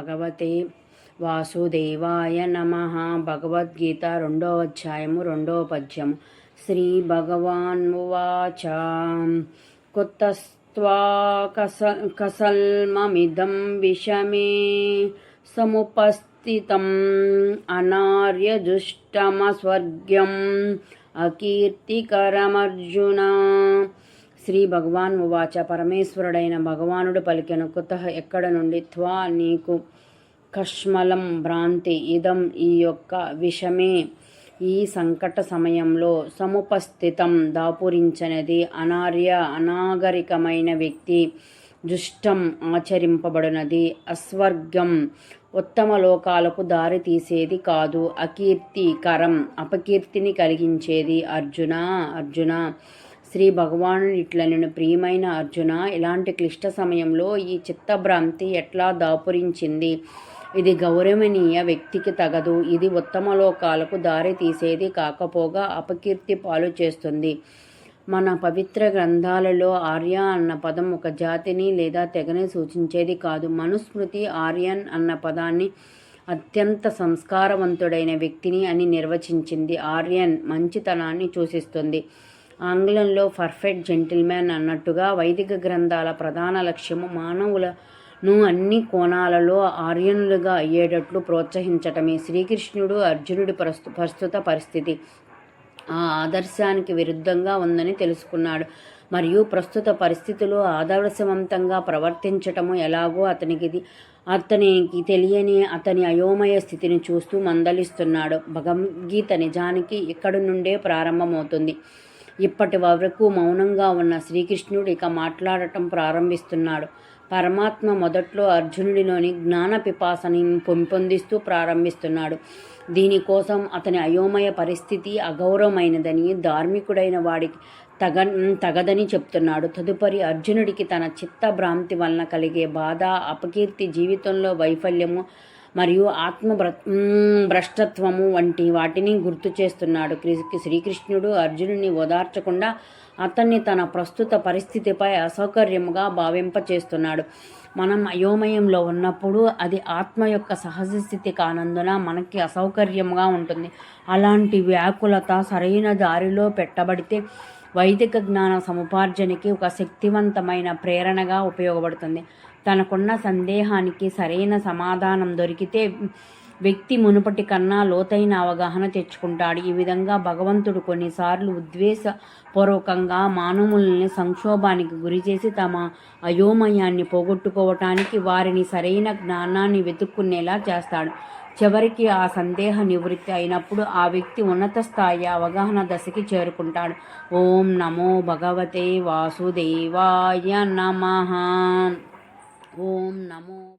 భగవతే వాసుదేవాయ నమ. భగవద్గీత రెండో అధ్యాయము రెండో పద్యము. శ్రీ భగవాన్ ఉవాచ కుతస్త్వా కస కసల్మమిదం విషమే సముపస్థితం అనార్యదుష్టమస్వర్గ్యం. అకీర్తికరమర్జున. శ్రీ భగవాన్ ఉవాచ. పరమేశ్వరుడైన భగవానుడు పలికెను కుత ఎక్కడ నుండి? త్వా నీకు కష్మలం భ్రాంతి. ఇదం ఈ యొక్క విషమే. ఈ సంకట సమయంలో సముపస్థితం దాపురించనది. అనార్య అనాగరికమైన వ్యక్తి దుష్టం ఆచరింపబడినది. అస్వర్గం ఉత్తమ లోకాలకు దారి తీసేది కాదు. అకీర్తికరం అపకీర్తిని కలిగించేది అర్జున అర్జున. శ్రీ భగవానుడు ఇట్లనను ప్రియమైన అర్జున ఇలాంటి క్లిష్ట సమయంలో ఈ చిత్తభ్రాంతి ఎట్లా దాపురించింది? ఇది గౌరవనీయ వ్యక్తికి తగదు. ఇది ఉత్తమ లోకాలకు దారి తీసేది కాకపోగా అపకీర్తి పాలు చేస్తుంది. మన పవిత్ర గ్రంథాలలో ఆర్య అన్న పదం ఒక జాతిని లేదా తెగని సూచించేది కాదు. మనుస్మృతి ఆర్యన్ అన్న పదాన్ని అత్యంత సంస్కారవంతుడైన వ్యక్తిని అని నిర్వచించింది. ఆర్యన్ మంచితనాన్ని సూచిస్తుంది. ఆంగ్లంలో పర్ఫెక్ట్ జెంటిల్మ్యాన్ అన్నట్టుగా వైదిక గ్రంథాల ప్రధాన లక్ష్యము మానవులను అన్ని కోణాలలో ఆర్యనులుగా అయ్యేటట్లు ప్రోత్సహించటమే. శ్రీకృష్ణుడు అర్జునుడి ప్రస్తు ప్రస్తుత పరిస్థితి ఆ ఆదర్శానికి విరుద్ధంగా ఉందని తెలుసుకున్నాడు. మరియు ప్రస్తుత పరిస్థితులు ఆదర్శవంతంగా ప్రవర్తించటము ఎలాగో అతనికి అతనికి తెలియని అతని అయోమయ స్థితిని చూస్తూ మందలిస్తున్నాడు. భగవద్గీత నిజానికి ఇక్కడి నుండే ప్రారంభమవుతుంది. ఇప్పటి వరకు మౌనంగా ఉన్న శ్రీకృష్ణుడు ఇక మాట్లాడటం ప్రారంభిస్తున్నాడు. పరమాత్మ మొదట్లో అర్జునుడిలోని జ్ఞాన పిపాసని పెంపొందిస్తూ ప్రారంభిస్తున్నాడు. దీనికోసం అతని అయోమయ పరిస్థితి అగౌరవమైనదని ధార్మికుడైన వాడికి తగ తగదని చెప్తున్నాడు. తదుపరి అర్జునుడికి తన చిత్త భ్రాంతి వలన కలిగే బాధ అపకీర్తి జీవితంలో వైఫల్యము మరియు ఆత్మ భ్రష్టత్వము వంటి వాటిని గుర్తు చేస్తున్నాడు శ్రీకృష్ణుడు అర్జునుని ఓదార్చకుండా అతన్ని తన ప్రస్తుత పరిస్థితిపై అసౌకర్యముగా భావింపచేస్తున్నాడు. మనం అయోమయంలో ఉన్నప్పుడు అది ఆత్మ యొక్క సహజ స్థితి కానందున మనకి అసౌకర్యంగా ఉంటుంది. అలాంటి వ్యాకులత సరైన దారిలో పెట్టబడితే వైదిక జ్ఞాన సముపార్జనకి ఒక శక్తివంతమైన ప్రేరణగా ఉపయోగపడుతుంది. తనకున్న సందేహానికి సరైన సమాధానం దొరికితే వ్యక్తి మునుపటి కన్నా లోతైన అవగాహన తెచ్చుకుంటాడు. ఈ విధంగా భగవంతుడు కొన్నిసార్లు ఉద్వేషపూర్వకంగా మానవుల్ని సంక్షోభానికి గురిచేసి తమ అయోమయాన్ని పోగొట్టుకోవటానికి వారిని సరైన జ్ఞానాన్ని వెతుక్కునేలా చేస్తాడు. చివరికి ఆ సందేహ నివృత్తి అయినప్పుడు ఆ వ్యక్తి ఉన్నత స్థాయి అవగాహన దశకి చేరుకుంటాడు. ఓం నమో భగవతే వాసుదేవాయ నమ. ఓం నమో